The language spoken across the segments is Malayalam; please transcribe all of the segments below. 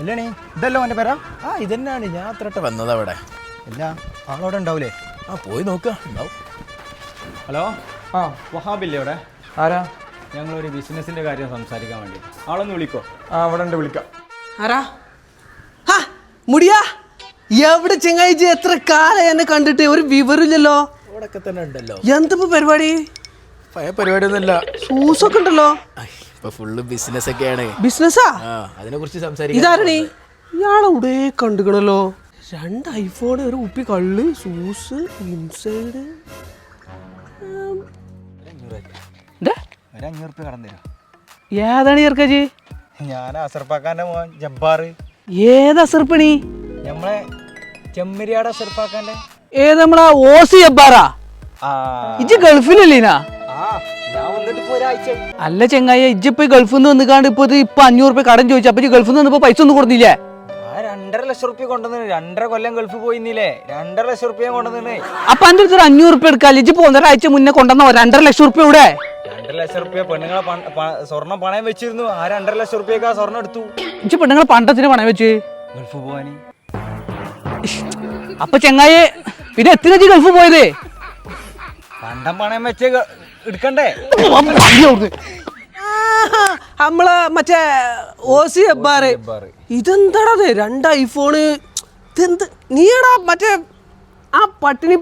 ഇല്ലണേ? ഇതല്ലോ എന്റെ പേരാ? ആ ഇതന്നെയാണ് ഞാൻ അത്രട്ട് വന്നത് അവിടെ ഇല്ല ആളവിടെ ഉണ്ടാവൂലേ? ആ പോയി നോക്കുക ഉണ്ടാവും. ഹലോ? ആ. വഹാബില്ലേ ഇവിടെ ആരാ? ഒരു ബിസിനസിന്റെ കാര്യം സംസാരിക്കാൻ വേണ്ടി. ആളൊന്ന് വിളിക്കോ. ആ അവിടെ ഉണ്ട് വിളിക്കാം. ആരാ? ഹാ, മുടിയാ. എവിടെ ചെങ്ങായിച്ച് എത്ര കാലം എന്നെ കണ്ടിട്ട്? ഒരു വിവരമില്ലല്ലോ. അവിടെയൊക്കെ തന്നെ ഉണ്ടല്ലോ. എന്തപ്പോ പരിപാടി? പരിപാടിയൊന്നുമല്ല. ഷൂസൊക്കെ ഉണ്ടല്ലോ. ഇപ്പൊ ഫുള്ള് ബിസിനസ് ഒക്കെയാണ്. ബിസിനസ്സാ ആ? അതിനെ കുറിച്ച് സംസാരിക്കാം ഇതാരണേ? ഇയാളെവിടെ കണ്ടുകണല്ലോ രണ്ട് ഐഫോൺ ഒരു ഉപ്പി കള്ള് സൂസ് ഇൻസൈഡ് ഒരു അഞ്ഞൂറ് റുപ്യ കടം തരാം? ഏതാണ് ചേർക്കാജി ഞാൻ മോൻ ജബ്ബാർ ഏതാ സെർപ്പണി നമ്മളെ ചെമ്മരിയാട് ഏത് നമ്മളാ ഓസി അബ്ബാറാ ആ. ഇജ്ജ് ഗൾഫിലല്ലേനാ ഒരാഴ്ച. അല്ല ചെങ്ങായി ഇജ്ജിപ്പോ ഗൾഫിൽ നിന്ന് വന്നിക്കാണ്ട് ഇപ്പൊ ഇപ്പൊ അഞ്ഞൂറ് രൂപ കടം ചോദിച്ചു. അപ്പൊ ഗൾഫിൽ നിന്ന് വന്നപ്പോ പൈസ ഒന്നും കൊടുത്തില്ലേ ആ രണ്ടര ലക്ഷം റുപ്യ കൊണ്ടുവന്നു രണ്ടര കൊല്ലം ഗൾഫ് പോയിന്നില്ലേ രണ്ടര ലക്ഷം റുപ്യ കൊണ്ടുവന്നേ. അപ്പൊ അതിന്റെ അടുത്ത് അഞ്ഞൂറ് റുപ്യ എടുക്കാം ഇജ്ജ് ഒന്നരാഴ്ച മുന്നേ കൊണ്ടുവന്ന? രണ്ടര ലക്ഷം റുപ്യ ഇവിടെ. രണ്ടര ലക്ഷം റുപ്യ പെണ്ണുങ്ങളെ സ്വർണം സ്വർണം പണയം വെച്ചിരുന്നു. ആ രണ്ടര ലക്ഷം റുപ്യക്ക് ആ സ്വർണം എടുത്തു. ഇജ്ജി പെണ്ണുങ്ങളെ പണ്ടത്തിന് പണയം വെച്ച്. ഗൾഫ് പോവാന്. അപ്പൊ ചെങ്ങായി പിന്നെ എത്ര ഗൾഫ് പോയത്? പണ്ടം പണയം വെച്ച് എടുക്കണ്ടേ? നമ്മളെ മറ്റേ ഓസി ജബ്ബാറ്. ഇതെന്താടാ രണ്ട് ഐഫോണ് ഇതെന്ത്? നീടാ മറ്റേ ആ പട്ടിണി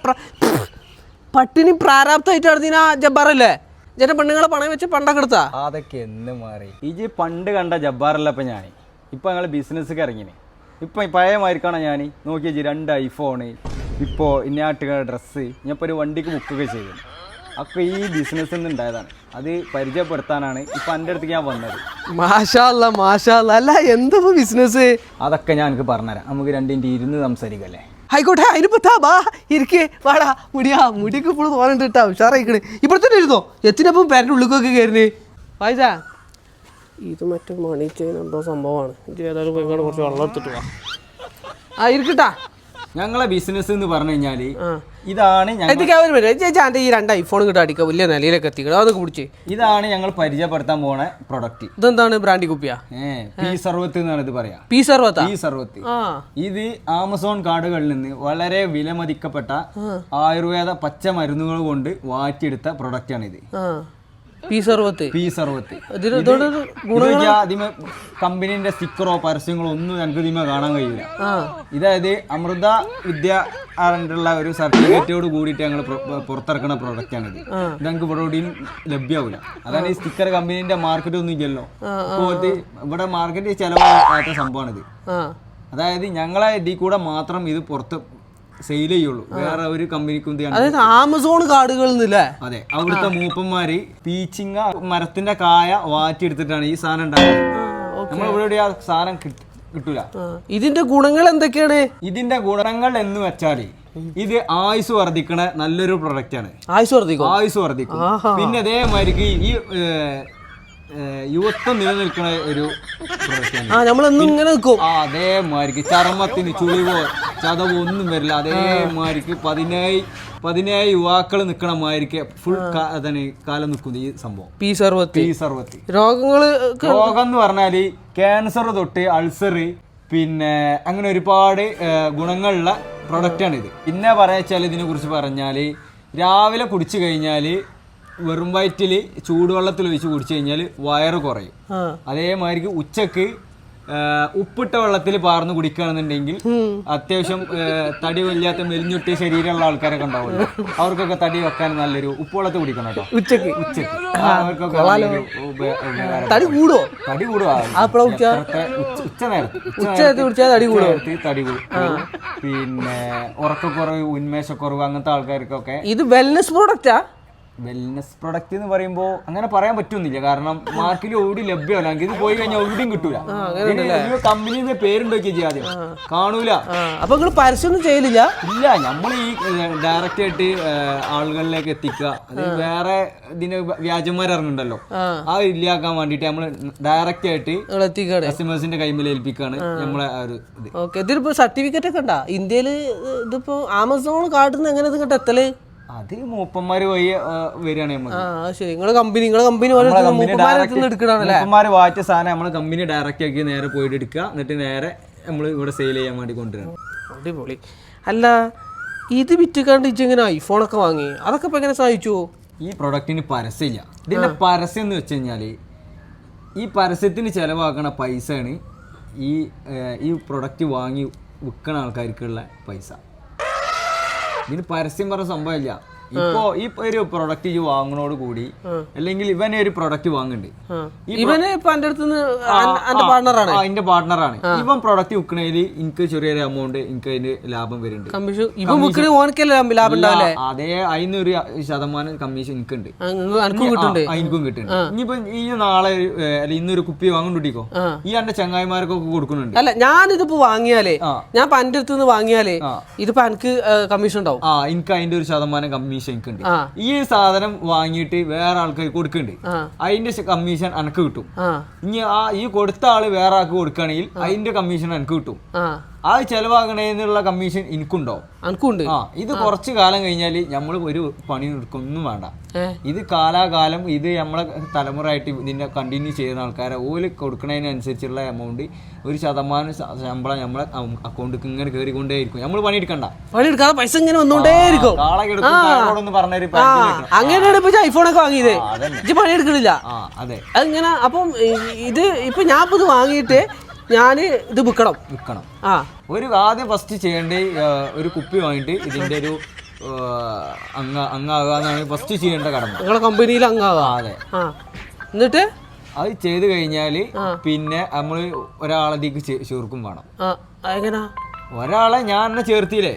പ്ര- പട്ടിണി പ്രാരാബ്ധമായിട്ട് ആ ജബ്ബാറല്ലേ ചേട്ടൻ പെണ്ണുങ്ങളെ പണയം വെച്ച് പണ്ടൊക്കെ എടുത്താ? അതൊക്കെ എന്ന് മാറി. ഇജ് പണ്ട് കണ്ട ജബ്ബാറല്ല ഇപ്പം ഞാൻ ഇപ്പം ഞങ്ങൾ ബിസിനസ്സൊക്കെ ഇറങ്ങിന്. ഇപ്പം പഴയ മാതിരിക്കാണ് ഞാൻ നോക്കിയ രണ്ട് ഐഫോണ് ഇപ്പോൾ ഇന്നാട്ടുകളുടെ ഡ്രസ്സ് ഞാൻ ഇപ്പോൾ ഒരു വണ്ടിക്ക് ബുക്കൊക്കെ ചെയ്തു ഒക്കെ ഈ ബിസിനസ് നിന്ന് ഉണ്ടായതാണ് അത് പരിചയപ്പെടുത്താനാണ് ഇപ്പം എന്റെ അടുത്തേക്ക് ഞാൻ വന്നത്. മാഷാല്ല മാഷാല്ല. അല്ല എന്താ ബിസിനസ് അതൊക്കെ ഞാൻ എനിക്ക് പറഞ്ഞുതരാം. നമുക്ക് രണ്ടിന്റെ ഇരുന്ന് സംസാരിക്കല്ലേ ആയിക്കോട്ടെ അതിനിപ്പോ താ ബാ ഇരിക്കേ. വാടാ മുടിയാ മുടിയൊക്കെ ഇപ്പോൾ തോന്നിട്ട് ഇട്ടാ ഉഷാറായിക്കണ്. ഇപ്പോഴത്തെ ഇരുന്നോ? എത്തിനപ്പം പേരന്റെ ഉള്ളിക്കൊക്കെ കയറിന് വായിച്ചാ? ഇത് മറ്റേ മണി ചെയ്യുന്ന എന്തോ സംഭവമാണ് ഇത് ഏതായാലും കുറച്ച് വെള്ളം എടുത്തിട്ട് വാ. ആ ഇരിക്കട്ടാ ഞങ്ങളെ ബിസിനസ് എന്ന് പറഞ്ഞു കഴിഞ്ഞാൽ ഇതാണ് ഈ രണ്ട് ഐഫോൺ കിട്ടാ അടിക്കുക വലിയ നിലയിലൊക്കെ എത്തിക്കണം അതൊക്കെ പിടിച്ച് ഇതാണ് ഞങ്ങൾ പരിചയപ്പെടുത്താൻ പോണ പ്രൊഡക്റ്റ് ഇതെന്താണ് ബ്രാൻഡി കുപ്പിയ? പി സർവത്ത് എന്നാണ് ഇത് പറയാ. പി സർവത്താ? പി സർവത്ത്. ഇത് ആമസോൺ കാർഡുകളിൽ നിന്ന് വളരെ വിലമതിക്കപ്പെട്ട ആയുർവേദ പച്ചമരുന്നുകൾ കൊണ്ട് വാറ്റിയെടുത്ത പ്രൊഡക്റ്റ് ആണ് ഇത് ഒരു കമ്പനീന്റെ സ്റ്റിക്കറോ പരസ്യങ്ങളോ ഒന്നും ഞങ്ങൾക്ക് ഇതിമേ കാണാൻ കഴിയില്ല ഇതായത് അമൃത വിദ്യ ആറിനുള്ള ഒരു സർട്ടിഫിക്കറ്റോട് കൂടിയിട്ട് ഞങ്ങൾ പുറത്തിറക്കുന്ന പ്രൊഡക്റ്റ് ആണ് ഇത് ഞങ്ങൾക്ക് ഇവിടെ എവിടെയും ലഭ്യമാവില്ല അതാണ് ഈ സ്റ്റിക്കർ കമ്പനീന്റെ മാർക്കറ്റ് ഒന്നും ഇല്ലല്ലോ. ഇവിടെ മാർക്കറ്റ് ചെലവ് സംഭവമാണിത് അതായത് ഞങ്ങളെ ഇതിൽ കൂടെ മാത്രം ഇത് പുറത്ത് സെയിൽ ചെയ്യുള്ളൂ വേറെ ഒരു കമ്പനിക്കും അതായത് ആമസോൺ കാടുകളിൽ നിന്നല്ലേ? അതെ അവിടുത്തെ മൂപ്പന്മാര് പീച്ചിങ്ങ മരത്തിന്റെ കായ വാറ്റിയെടുത്തിട്ടാണ് ഈ സാധനം ഉണ്ടാക്കുന്നത്. ആ സാധനം കിട്ടൂല. ഇതിന്റെ ഗുണങ്ങൾ എന്തൊക്കെയാണ്? ഇതിന്റെ ഗുണങ്ങൾ എന്ന് വെച്ചാൽ ഇത് ആയുസ് വർദ്ധിക്കണ നല്ലൊരു പ്രൊഡക്റ്റ് ആണ്. ആയുസ് വർദ്ധിക്കും ആയുസ് വർദ്ധിക്കും. പിന്നെ അതേമാതിരിക്ക് ഈ യുവത്വം നിലനിൽക്കുന്ന ഒരു പ്രൊഡക്റ്റ് ആണ്. അതേമാതിരിക്ക് ചർമ്മത്തിന് ചുളിവോ ചതവോ ഒന്നും വരില്ല. അതേമാതിരിക്ക് പതിനേഴ് പതിനേഴ് യുവാക്കൾ നിൽക്കണ മാതിരിക്ക് ഫുൾ തന്നെ കാലം നിൽക്കുന്നത് ഈ സംഭവം. പി സർവത്തി. പി സർവത്തി. രോഗങ്ങൾ രോഗം എന്ന് പറഞ്ഞാൽ ക്യാൻസർ തൊട്ട് അൾസർ പിന്നെ അങ്ങനെ ഒരുപാട് ഗുണങ്ങളുള്ള പ്രൊഡക്റ്റാണ് ഇത് പിന്നെ പറയാച്ചാൽ ഇതിനെ കുറിച്ച് പറഞ്ഞാൽ രാവിലെ കുടിച്ചു കഴിഞ്ഞാൽ വെറും വയറ്റിൽ ചൂടുവെള്ളത്തിൽ ഒഴിച്ച് കുടിച്ചു കഴിഞ്ഞാൽ വയറ് കുറയും. അതേമാതിരിക്ക് അതേമാതിരി ഉച്ചയ്ക്ക് ഉപ്പിട്ട വെള്ളത്തിൽ പാർന്ന് കുടിക്കുകയാണെന്നുണ്ടെങ്കിൽ അത്യാവശ്യം തടി വല്ലാത്ത മെലിഞ്ഞൊട്ടിയ ശരീരമുള്ള ആൾക്കാരൊക്കെ ഉണ്ടാവുമല്ലോ. അവർക്കൊക്കെ തടി വെക്കാൻ നല്ലൊരു ഉപ്പുവെള്ളത്തിൽ കുടിക്കണം കേട്ടോ. ഉച്ചയ്ക്ക് ഉച്ചയ്ക്ക്. അവർക്കൊക്കെ. തടി കൂടുവോ? തടി കൂടുവാ? ഉച്ച നേരത്ത്. ഉച്ചനേരത്ത് കുടിച്ചാൽ തടി തടി കൂടും. പിന്നെ ഉറക്കക്കുറവ് ഉന്മേഷക്കുറവ് അങ്ങനത്തെ ആൾക്കാർക്കൊക്കെ ഇത് വെൽനെസ് പ്രോഡക്റ്റാ വെൽനസ് പ്രൊഡക്റ്റ് എന്ന് പറയുമ്പോ അങ്ങനെ പറയാൻ പറ്റുന്നില്ല കാരണം മാർക്കറ്റിൽ ഓടി ലഭ്യമല്ല. എനിക്ക് ഇത് പോയി കഴിഞ്ഞാൽ എവിടെയും കിട്ടൂല. കമ്പനിയുടെ പേരുണ്ടോക്കിയ ചെയ്യാതെ കാണൂല. അപ്പൊ നിങ്ങൾ പരസ്യമൊന്നും ചെയ്യലില്ല? ഇല്ല നമ്മൾ ഈ ഡയറക്റ്റ് ആയിട്ട് ആളുകളിലേക്ക് എത്തിക്കുക. അത് വേറെ ഇതിന് വ്യാജന്മാർ ആ. ഇല്ലാക്കാൻ വേണ്ടിട്ട് നമ്മൾ ഡയറക്റ്റ് ആയിട്ട് കസ്റ്റമേഴ്സിന്റെ കൈമിൽ ഏൽപ്പിക്കാണ് നമ്മളെ ഒരു ഇത്. ഇതിപ്പോ സർട്ടിഫിക്കറ്റ് ഒക്കെ ഉണ്ടാ? ഇന്ത്യയിൽ ഇതിപ്പോ ആമസോൺ കാട്ടുന്ന എങ്ങനെ ഇത് എത്തൽ? അത് മൂപ്പന്മാര് വഴി വരികയാണ് നമുക്ക് ശരി. നിങ്ങളെ കമ്പനി നിങ്ങളെ കമ്പനി മൂപ്പന്മാരെ വാറ്റിയ സാധനം നമ്മളെ കമ്പനി ഡയറക്റ്റ് ആക്കി നേരെ പോയിട്ട് എടുക്കുക. എന്നിട്ട് നേരെ നമ്മൾ ഇവിടെ സെയിൽ ചെയ്യാൻ വേണ്ടി കൊണ്ടുവരണം. അടിപൊളി. അല്ല ഇത് വിറ്റുകാണ്ട് ഐഫോൺ ഐഫോണൊക്കെ വാങ്ങി അതൊക്കെ ഇപ്പൊ എങ്ങനെ സഹായിച്ചു? ഈ പ്രൊഡക്റ്റിന് പരസ്യമില്ല. ഇതിന്റെ പരസ്യം എന്ന് വെച്ച് കഴിഞ്ഞാൽ ഈ പരസ്യത്തിന് ചെലവാക്കണ പൈസയാണ് ഈ ഈ പ്രൊഡക്റ്റ് വാങ്ങി വിൽക്കണ ആൾക്കാർക്കുള്ള പൈസ. ഇതിന് പരസ്യം പറഞ്ഞ സംഭവമില്ല ഇപ്പോ ഈ ഒരു പ്രൊഡക്റ്റ് ഇത് വാങ്ങണോട് കൂടി അല്ലെങ്കിൽ ഇവനെ ഒരു പ്രൊഡക്റ്റ് വാങ്ങുന്നുണ്ട്. ഇവന് ഇപ്പൊ എന്റെ അടുത്ത് പാർട്ണറാണ് എന്റെ പാർട്ണറാണ് ഇവൻ പ്രൊഡക്റ്റ് വിൽക്കണേൽ എനിക്ക് ചെറിയൊരു എമൗണ്ട് എനിക്ക് അതിന് ലാഭം വരുന്നുണ്ട്. കമ്മീഷൻ ഇവൻ ഓനക്കല്ലേ ലാഭം ഉണ്ടാവില്ലേ? അതേ അതിനൊരു ശതമാനം കമ്മീഷൻ എനിക്കുണ്ട്. ഉണ്ട് നിങ്ങ- അനക്കും കിട്ടുന്നുണ്ട്. ഇനി എനിക്കും കിട്ടുന്നുണ്ട്. ഇനിയിപ്പോ ഈ നാളെ ഇന്നൊരു കുപ്പി വാങ്ങണ്ടിക്കോ ഈ എന്റെ ചങ്ങായിമാർക്കൊക്കെ കൊടുക്കുന്നുണ്ട്. അല്ല ഞാനിതിപ്പോ വാങ്ങിയാലേ ഞാൻ അടുത്ത് നിന്ന് വാങ്ങിയാലേ. ഇതിപ്പോ എനിക്ക് കമ്മീഷൻ ഉണ്ടാവും. ആ എനിക്ക് അതിന്റെ ഒരു ശതമാനം കമ്മീഷൻ എനിക്കുണ്ട്. ഉണ്ട് ഈ സാധനം വാങ്ങിയിട്ട് വേറെ ആൾക്കാർ കൊടുക്കുന്നുണ്ട്. അതിന്റെ കമ്മീഷൻ എനിക്ക് കിട്ടും. ഇനി ആ ഈ കൊടുത്ത ആൾ വേറെ ആൾക്ക് കൊടുക്കുകയാണെങ്കിൽ അതിന്റെ കമ്മീഷൻ എനിക്ക് കിട്ടും. ആ ആ ചെലവാകണേന്നുള്ള കമ്മീഷൻ എനിക്കുണ്ടോ? എനിക്കുണ്ട് ആ ഇത് കുറച്ച് കാലം കഴിഞ്ഞാൽ നമ്മൾ ഒരു പണി എടുക്കൊന്നും വേണ്ട. ഇത് കാലാകാലം ഇത് നമ്മളെ തലമുറ ആയിട്ട് ഇതിന്റെ കണ്ടിന്യൂ ചെയ്യുന്ന ആൾക്കാരെ. ഓൽ കൊടുക്കണതിനനുസരിച്ചുള്ള എമൗണ്ട് ഒരു ശതമാനം ശമ്പളം നമ്മളെ അക്കൗണ്ടിൽ ഇങ്ങനെ കയറിക്കൊണ്ടേയിരിക്കും നമ്മൾ പണിയെടുക്കണ്ട. പണിയെടുക്കാതെ പൈസ ഇങ്ങനെ ആ അങ്ങനെയാണ് ഇപ്പൊ ഐഫോണൊക്കെ വാങ്ങിയത്. പണി പണിയെടുക്കണില്ല. അതെ. അതിങ്ങനെ അപ്പം ഇത് ഇപ്പൊ ഞാൻ ഇത് വാങ്ങിയിട്ട് ഞാൻ ഇത് വിൽക്കണം വിൽക്കണം ആ. ഒരു ആദ്യം ഫസ്റ്റ് ചെയ്യേണ്ട ഒരു കുപ്പി വാങ്ങിയിട്ട് ഇതിന്റെ ഒരു അങ്ങ അങ്ങ അങ്ങാകാന്നാണ് ഫസ്റ്റ് ചെയ്യേണ്ട കടമ. നിങ്ങളെ കമ്പനിയിൽ അങ്ങാകാ? അതെ. എന്നിട്ട്? അത് ചെയ്ത് കഴിഞ്ഞാൽ പിന്നെ നമ്മൾ ഒരാളതിക്ക് ചേർക്കും വേണം. എങ്ങനാ ഒരാളെ ഞാൻ എന്നെ ചേർത്തില്ലേ?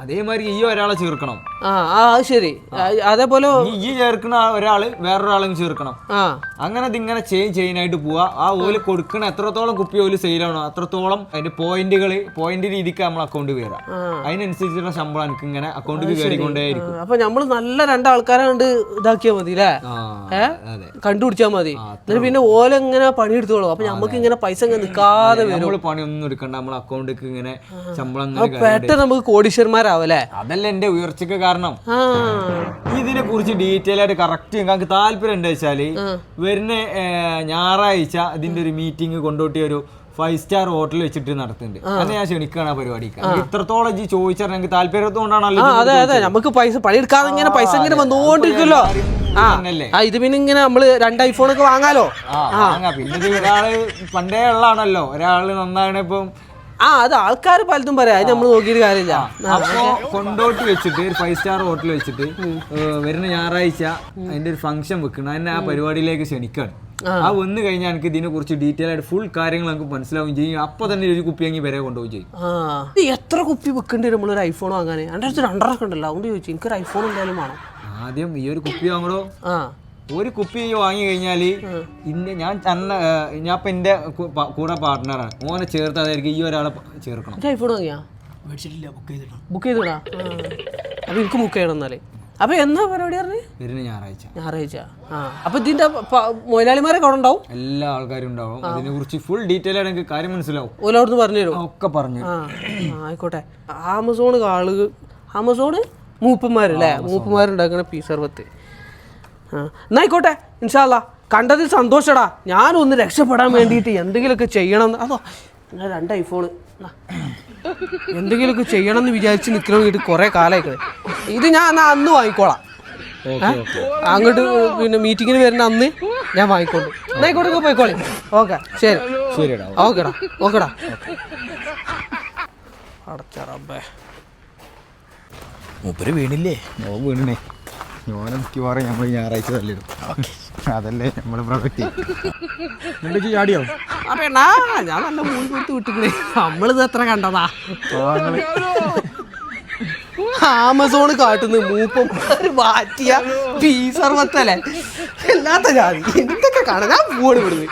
അതേമാതിരി ഈ ഒരാളെ ചേർക്കണം. ആ ആ അത് ശരി. അതേപോലെ ഈ ചേർക്കുന്ന ഒരാൾ വേറൊരാളും ചേർക്കണം. ആ. അങ്ങനെ ഇതിങ്ങനെ ചെയിൻ ചെയിൻ ആയിട്ട് പോവാ. ആ ഓൽ കൊടുക്കണ എത്രത്തോളം കുപ്പി ഓൽ സെയിലാണോ അത്രത്തോളം അതിന്റെ പോയിന്റുകൾ പോയിന്റ് രീതിക്ക് നമ്മൾ അക്കൗണ്ട് കയറാം. അതിനനുസരിച്ചുള്ള ശമ്പളം എനിക്ക് ഇങ്ങനെ അക്കൗണ്ട് കയറിക്കൊണ്ടേയിരിക്കും അപ്പൊ നമ്മൾ നല്ല രണ്ടാൾക്കാരെ കണ്ട് ഇതാക്കിയാ മതി അല്ലേ കണ്ടുപിടിച്ചാൽ മതി. എന്നിട്ട് പിന്നെ ഓല ഇങ്ങനെ പണിയെടുത്തോളൂ. അപ്പൊ നമുക്ക് ഇങ്ങനെ പൈസ ഇങ്ങനെ നിക്കാതെ വരും. നമ്മൾ പണിയൊന്നും എടുക്കണ്ട. നമ്മൾ അക്കൗണ്ടിക്ക് ഇങ്ങനെ ശമ്പളം പെട്ടെന്ന് നമുക്ക് കോടീശ്വരന്മാരാവല്ലേ അതല്ല എന്റെ ഉയർച്ചക്ക് കാരണം. ഇതിനെ കുറിച്ച് ഡീറ്റെയിൽ ആയിട്ട് കറക്റ്റ് ഞങ്ങൾക്ക് താല്പര്യം എന്താ വെച്ചാൽ വരുന്ന ഞായറാഴ്ച ഇതിന്റെ ഒരു മീറ്റിംഗ് കൊണ്ടോട്ടി ഒരു ഫൈവ് സ്റ്റാർ ഹോട്ടൽ വെച്ചിട്ട് നടത്തുന്നുണ്ട്. അത് ഞാൻ ക്ഷണിക്കാണ് പരിപാടി പരിപാടിക്ക്. ഇത്രത്തോളം ജി ചോദിച്ചാൽ ഞങ്ങൾക്ക് താല്പര്യത്തോണ്ടാണല്ലോ അതെ അതെ. നമുക്ക് പൈസ പണിയെടുക്കാതെ ഇങ്ങനെ പൈസ ഇങ്ങനെ വന്നുകൊണ്ടിരിക്കുമല്ലോ. ആ ഇത് പിന്നെ ഇങ്ങനെ നമ്മൾ രണ്ട് ഐഫോൺ ഒക്കെ വാങ്ങാലോ? ആ പിന്നെ ഒരാൾ പണ്ടേ ഉള്ളതാണല്ലോ. ഒരാൾ നന്നാണ് ഇപ്പം ആ അത് ആൾക്കാർ പലതും പറയാം. അത് നമ്മൾ നോക്കിയിട്ട് കാര്യമില്ല. അപ്പോ കൊണ്ടോട്ടി വെച്ചിട്ട് ഒരു ഫൈവ് സ്റ്റാർ ഹോട്ടൽ വെച്ചിട്ട് വരുന്ന ഞായറാഴ്ച അതിന്റെ ഒരു ഫംഗ്ഷൻ വെക്കണം. അതിനെ ആ പരിപാടിയിലേക്ക് ക്ഷണിക്കാണ്. ആ. വന്നു കഴിഞ്ഞാൽ എനിക്ക് ഇതിനെ കുറിച്ച് ഡീറ്റെയിൽ ആയിട്ട് ഫുൾ കാര്യങ്ങൾ നമുക്ക് മനസ്സിലാവും ചെയ്യും. അപ്പൊ തന്നെ ഒരു കുപ്പി അങ്ങി വരെ കൊണ്ടുപോയി ചെയ്യും. ഇത് എത്ര കുപ്പി വെക്കേണ്ടി വരും നമ്മളൊരു ഐഫോൺ വാങ്ങാൻ എന്റെ അടുത്ത് രണ്ടരൊക്കെ ഉണ്ടല്ലോ. അതുകൊണ്ട് ചോദിച്ചു എനിക്കൊരു ഐഫോൺ എന്തായാലും വേണം. ആദ്യം ഈ ഒരു കുപ്പി വാങ്ങണോ? ആ. ഒരു കുപ്പി വാങ്ങി കഴിഞ്ഞാൽ ഇന്ന ഞാൻ അന്ന് ഞാൻ ഇപ്പൊ എന്റെ കൂടെ പാർട്ട്ണറാണ് ഓനെ ചേർത്ത് അതായിരിക്കും ഈ ഒരാളെ ചേർക്കണം. എന്റെ ഐഫോൺ വാങ്ങിയാ? മേടിച്ചിട്ടില്ല ബുക്ക് ബുക്ക് ചെയ്തിടാ? അപ്പൊ എനിക്ക് ബുക്ക് ചെയ്യണം എന്നാലേ. അപ്പൊ എന്നാ പരിപാടി പറഞ്ഞു? വരുന്ന ഞായറാഴ്ച. ഞായറാഴ്ച. ആ. അപ്പൊ ഇതിന്റെ മുതലാളിമാരൊക്കെ അവിടെ ഉണ്ടാവും? എല്ലാ ആൾക്കാരും ഉണ്ടാവും. അതിനെ കുറിച്ച് ഫുൾ ഡീറ്റെയിൽ ആയിട്ട് എനിക്ക് കാര്യം മനസ്സിലാവും. പറഞ്ഞു തരും. ഒക്കെ പറഞ്ഞു. ആയിക്കോട്ടെ. ആമസോൺ ആളുകൾ ആമസോണ് മൂപ്പന്മാരല്ലേ? പി പീ സർവത്ത് ആ എന്നാ ആയിക്കോട്ടെ ഇൻഷാല്ല കണ്ടതിൽ സന്തോഷടാ. ഞാനൊന്ന് രക്ഷപ്പെടാൻ വേണ്ടിയിട്ട് എന്തെങ്കിലുമൊക്കെ ചെയ്യണം എന്ന് അതോ രണ്ട് ഐഫോണ് എന്തെങ്കിലുമൊക്കെ ചെയ്യണം എന്ന് വിചാരിച്ച് നിൽക്കണ വീട്ടിൽ കുറേ കാലമായിക്കണേ ഇത് ഞാൻ എന്നാ അന്ന് വാങ്ങിക്കോളാം? അങ്ങോട്ട് പിന്നെ മീറ്റിങ്ങിന് വരുന്ന അന്ന് ഞാൻ വാങ്ങിക്കോളൂ. എന്നായിക്കോട്ടെ പോയിക്കോളെ. ഓക്കെ ശരി. ശരിടാ ഓക്കെടാ ഓക്കെടാ. അടച്ചറബേ. മൂപ്പര് വീണില്ലേ? വീണേ ഞാൻ മിക്കവാറും നമ്മൾ ഞായറാഴ്ച തല്ലിടും. അതല്ലേ നമ്മളെ പ്രൊഡക്റ്റ് എന്നിട്ട് ചാടിയോ? അപ്പേണ്ണാ ഞാൻ നല്ല മൂന്ന് കൊടുത്ത് വിട്ടിക്കണേ നമ്മളിത് എത്ര കണ്ടതാ? ആമസോൺ കാട്ടുന്ന മൂപ്പം മാറ്റിയ പീ സർവത്തല്ലേ എല്ലാത്ത ജാതി. എന്തൊക്കെ കാണാൻ? ഞാൻ പോണ് വിടുന്നത്